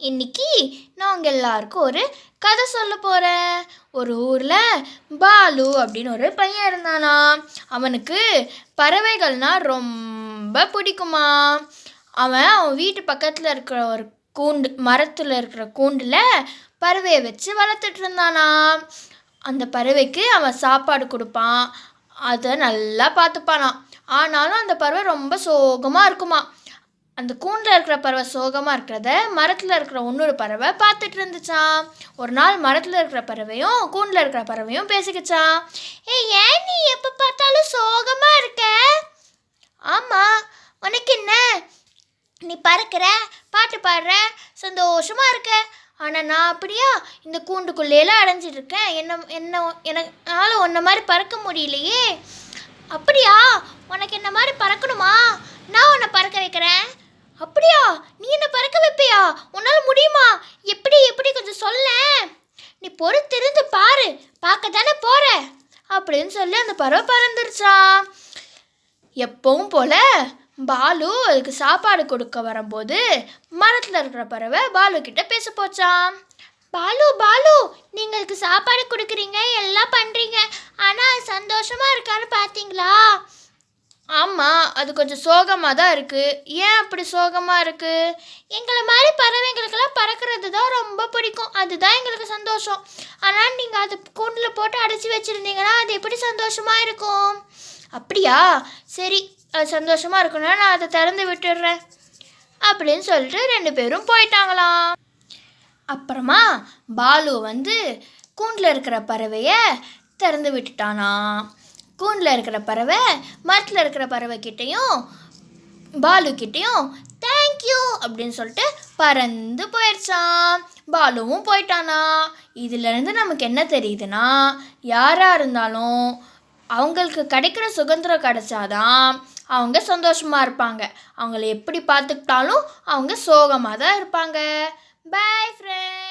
இன்னைக்கு நான் உங்கள் எல்லாருக்கும் ஒரு கதை சொல்ல போகிறேன் ஒரு ஊரில் பாலு அப்படின்னு ஒரு பையன் இருந்தானா. அவனுக்கு பறவைகள்னா ரொம்ப பிடிக்குமா. அவன் அவன் வீட்டு பக்கத்தில் இருக்கிற ஒரு கூண்டு மரத்தில் இருக்கிற கூண்டில் பறவையை வச்சு வளர்த்துட்டு இருந்தானா. அந்த பறவைக்கு அவன் சாப்பாடு கொடுப்பான். அதை நல்லா பார்த்துப்பானா ஆனாலும் அந்த பறவை ரொம்ப சோகமாக இருக்குமா அந்த கூண்டில் இருக்கிற பறவை சோகமாக இருக்கிறத மரத்தில் இருக்கிற இன்னொரு பறவை பார்த்துட்டு இருந்துச்சான் ஒரு நாள் மரத்தில் இருக்கிற பறவையும் கூண்டில் இருக்கிற பறவையும் பேசிக்கிச்சான் ஏய் ஏன் நீ எப்போ பார்த்தாலும் சோகமாக இருக்க? ஆமாம் உனக்கு என்ன? நீ பறக்கிற பாட்டு பாடுற சந்தோஷமாக இருக்க. ஆனால் நான் அப்படியா? இந்த கூண்டுக்குள்ளேலாம் அடைஞ்சிட்டு இருக்கேன். என்ன என்ன என்னால் உன்ன மாதிரி பறக்க முடியலையே. அப்படியா? உனக்கு என்ன மாதிரி பறக்கணுமா நான் உன்னை பறக்க வைக்கிறேன் அப்படியா நீ என்ன பறக்க வைப்பியா உன்னால் முடியுமா எப்படி எப்படி கொஞ்சம் சொல்லேன் நீ பொறுத்திருந்து பாரு பார்க்க தானே போற? அப்படின்னு சொல்லி அந்த பறவை பறந்துருச்சான் எப்பவும் போல பாலு அதுக்கு சாப்பாடு கொடுக்க வரும்போது மரத்தில் இருக்கிற பறவை பாலு கிட்ட பேச போச்சான் பாலு பாலு நீங்கள் அதுக்கு சாப்பாடு கொடுக்குறீங்க எல்லாம் பண்ணுறீங்க ஆனால் சந்தோஷமாக இருக்கான்னு பார்த்தீங்களா ஆமாம் அது கொஞ்சம் சோகமாக தான் இருக்குது ஏன் அப்படி சோகமாக இருக்குது எங்களை மாதிரி பறவைங்களுக்கெல்லாம் பறக்கிறது தான் ரொம்ப பிடிக்கும். அதுதான் எங்களுக்கு சந்தோஷம். ஆனால் நீங்கள் அது கூண்டில் போட்டு அடைச்சி வச்சுருந்தீங்கன்னா அது எப்படி சந்தோஷமாக இருக்கும்? அப்படியா? சரி அது சந்தோஷமாக இருக்குன்னா நான் அதை திறந்து விட்டுடுறேன். அப்படின்னு சொல்லிட்டு ரெண்டு பேரும் போயிட்டாங்களாம். அப்புறமா பாலு வந்து கூண்டில் இருக்கிற பறவையை திறந்து விட்டுட்டானா கூண்டில் இருக்கிற பறவை மரத்தில் இருக்கிற பறவை கிட்டேயும் பாலு கிட்டேயும் தேங்க்யூ அப்படின்னு சொல்லிட்டு பறந்து போயிடுச்சான் பாலுவும் போயிட்டானா. இதுலேருந்து நமக்கு என்ன தெரியுதுன்னா யாராக இருந்தாலும் அவங்களுக்கு கிடைக்கிற சுதந்திரம் கிடைச்சாதான் அவங்க சந்தோஷமாக இருப்பாங்க. அவங்கள எப்படி பார்த்துக்கிட்டாலும் அவங்க சோகமாக தான் இருப்பாங்க. பாய் ஃப்ரெண்ட்